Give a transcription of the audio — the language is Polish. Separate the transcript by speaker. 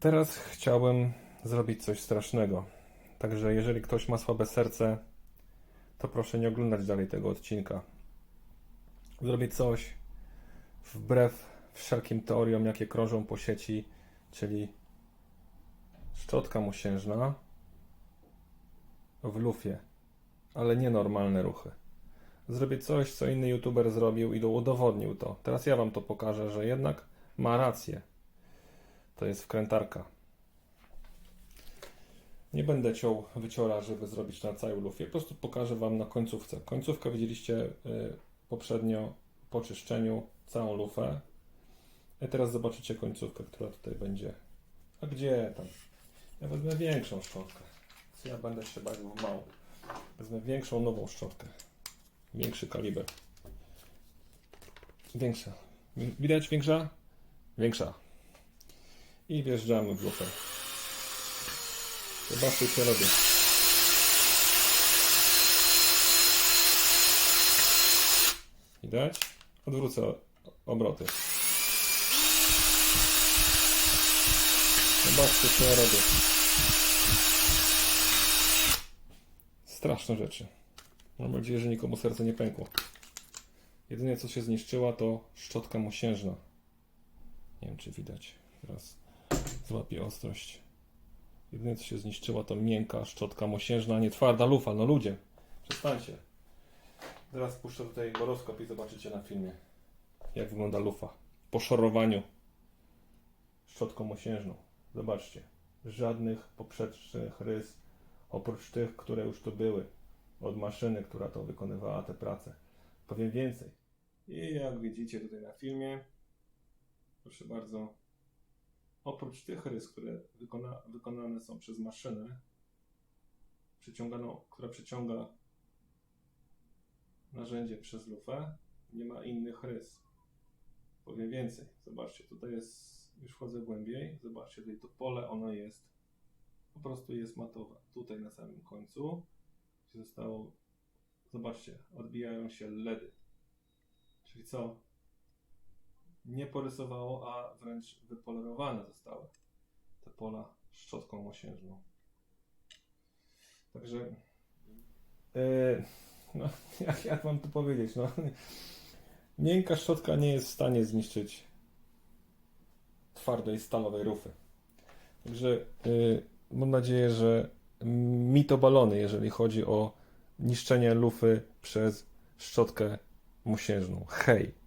Speaker 1: Teraz chciałbym zrobić coś strasznego. Także jeżeli ktoś ma słabe serce, to proszę nie oglądać dalej tego odcinka. Zrobię coś wbrew wszelkim teoriom, jakie krążą po sieci, czyli szczotka mosiężna w lufie, ale nie normalne ruchy. Zrobię coś, co inny youtuber zrobił i udowodnił to. Teraz ja wam to pokażę, że jednak ma rację. To jest wkrętarka. Nie będę ciął wyciora, żeby zrobić na całej lufie. Po prostu pokażę Wam na końcówce. Końcówkę widzieliście y, poprzednio po czyszczeniu, całą lufę. I teraz zobaczycie końcówkę, która tutaj będzie. A gdzie tam? Ja wezmę większą szczotkę. Ja będę się bawił w małą. Wezmę większą, nową szczotkę. Większy kaliber. Większa. Widać większa? Większa. I wjeżdżamy w lufę. Zobaczcie, co robię. Widać? Odwrócę obroty. Zobaczcie, co ja robię. Straszne rzeczy. Mam nadzieję, że nikomu serce nie pękło. Jedynie co się zniszczyła to szczotka mosiężna. Nie wiem, czy widać. Teraz złapię ostrość. Jedyne co się zniszczyła to miękka szczotka mosiężna, a nie twarda lufa. No ludzie, przestańcie. Zaraz puszczę tutaj boroskop i zobaczycie na filmie, jak wygląda lufa. Po szorowaniu szczotką mosiężną. Zobaczcie. Żadnych poprzecznych rys, oprócz tych, które już tu były. Od maszyny, która to wykonywała te prace. Powiem więcej. I jak widzicie tutaj na filmie, proszę bardzo, oprócz tych rys, które wykona, wykonane są przez maszynę, przyciąganą, która przyciąga narzędzie przez lufę, nie ma innych rys. Powiem więcej. Zobaczcie, tutaj jest, już wchodzę głębiej, zobaczcie, tutaj to pole, ono jest, po prostu jest matowe. Tutaj na samym końcu zostało, zobaczcie, odbijają się LEDy. Czyli co? Nie porysowało, a wręcz wypolerowane zostały te pola szczotką mosiężną. Także, yy, no, jak, jak mam to powiedzieć, no, miękka szczotka nie jest w stanie zniszczyć twardej stalowej rufy. Także yy, mam nadzieję, że mi to balony, jeżeli chodzi o niszczenie lufy przez szczotkę mosiężną. Hej!